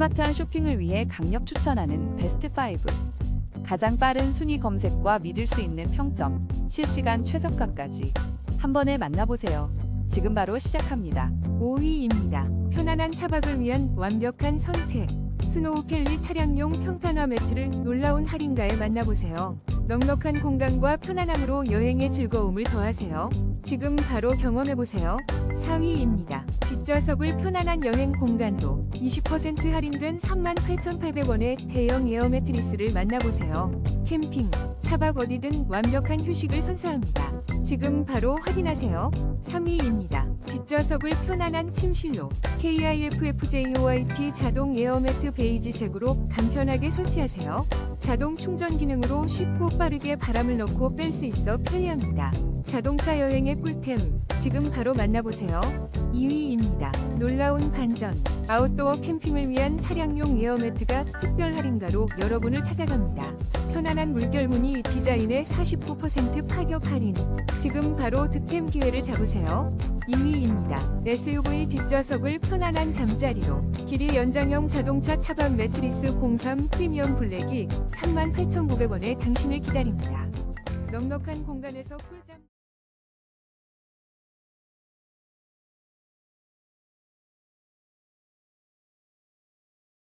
스마트한 쇼핑을 위해 강력 추천하는 베스트 5. 가장 빠른 순위 검색과 믿을 수 있는 평점, 실시간 최저가까지 한 번에 만나보세요. 지금 바로 시작합니다. 5위입니다. 편안한 차박을 위한 완벽한 선택. 스노우 켈리 차량용 평탄화 매트를 놀라운 할인가에 만나보세요. 넉넉한 공간과 편안함으로 여행의 즐거움을 더하세요. 지금 바로 경험해보세요. 4위입니다. 뒷좌석을 편안한 여행 공간으로 20% 할인된 38,800원의 대형 에어 매트리스를 만나보세요. 캠핑, 차박 어디든 완벽한 휴식을 선사합니다. 지금 바로 확인하세요. 3위입니다. 뒷좌석을 편안한 침실로 KIFFJOIT 자동 에어매트 베이지색으로 간편하게 설치하세요. 자동 충전 기능으로 쉽고 빠르게 바람을 넣고 뺄 수 있어 편리합니다. 자동차 여행의 꿀템 지금 바로 만나보세요. 2위입니다. 놀라운 반전 아웃도어 캠핑을 위한 차량용 에어매트가 특별 할인가로 여러분을 찾아갑니다. 편안한 물결무늬 디자인의 49% 파격 할인 지금 바로 득템 기회를 잡으세요. 2위입니다. SUV 뒷좌석을 편안한 잠자리로 길이 연장형 자동차 차박 매트리스 03 프리미엄 블랙이 38,900원에 당신을 기다립니다. 넉넉한 공간에서 꿀잠